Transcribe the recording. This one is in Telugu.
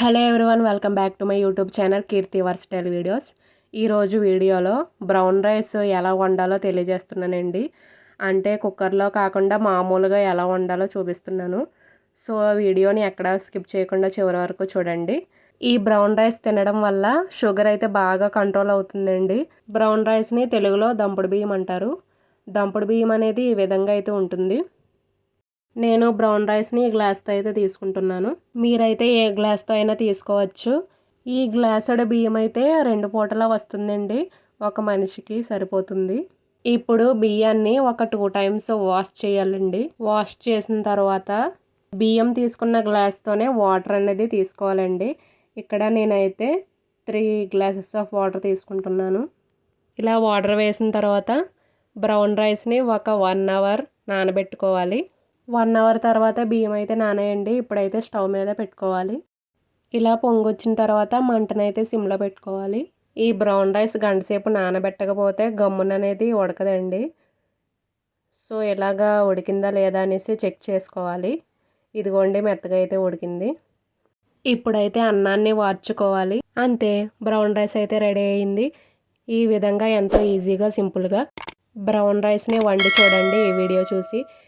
Hello everyone welcome back to my YouTube channel Keerthi versatile videos. ఈరోజు వీడియోలో బ్రౌన్ రైస్ ఎలా వండాలో తెలియజేస్తున్నానండి. అంటే కుక్కర్లో కాకుండా మామూలుగా ఎలా వండాలో చూపిస్తున్నాను. సో వీడియోని ఎక్కడ స్కిప్ చేయకుండా చివరి వరకు చూడండి. ఈ బ్రౌన్ రైస్ తినడం వల్ల షుగర్ అయితే బాగా కంట్రోల్ అవుతుందండి. బ్రౌన్ రైస్ని తెలుగులో దంపుడు బియ్యం అంటారు దంపుడు బియ్యం అనేది ఈ విధంగా అయితే ఉంటుంది. నేను బ్రౌన్ రైస్ని ఈ గ్లాస్తో అయితే తీసుకుంటున్నాను. మీరైతే ఏ గ్లాస్తో అయినా తీసుకోవచ్చు. ఈ గ్లాసుడ బియ్యం అయితే రెండు పూటలా వస్తుందండి. ఒక మనిషికి సరిపోతుంది. ఇప్పుడు బియ్యాన్ని ఒక టూ టైమ్స్ వాష్ చేయాలండి. వాష్ చేసిన తర్వాత బియ్యం తీసుకున్న గ్లాస్తోనే వాటర్ అనేది తీసుకోవాలండి. ఇక్కడ నేనైతే త్రీ గ్లాసెస్ ఆఫ్ వాటర్ తీసుకుంటున్నాను. ఇలా వాటర్ వేసిన తర్వాత బ్రౌన్ రైస్ని ఒక వన్ అవర్ నానబెట్టుకోవాలి. వన్ అవర్ తర్వాత బియ్యం అయితే నానేయండి ఇప్పుడైతే స్టవ్ మీద పెట్టుకోవాలి. ఇలా పొంగొచ్చిన తర్వాత మంటనైతే సిమ్లో పెట్టుకోవాలి. ఈ బ్రౌన్ రైస్ గంటసేపు నానబెట్టకపోతే గమ్మున అనేది ఉడకదండి. సో ఇలాగా ఉడికిందా లేదా అనేసి చెక్ చేసుకోవాలి. ఇదిగోండి మెత్తగా అయితే ఉడికింది. ఇప్పుడైతే అన్నాన్ని వార్చుకోవాలి. అంతే బ్రౌన్ రైస్ అయితే రెడీ అయింది. ఈ విధంగా ఎంతో ఈజీగా సింపుల్గా బ్రౌన్ రైస్ని వండి చూడండి ఈ వీడియో చూసి.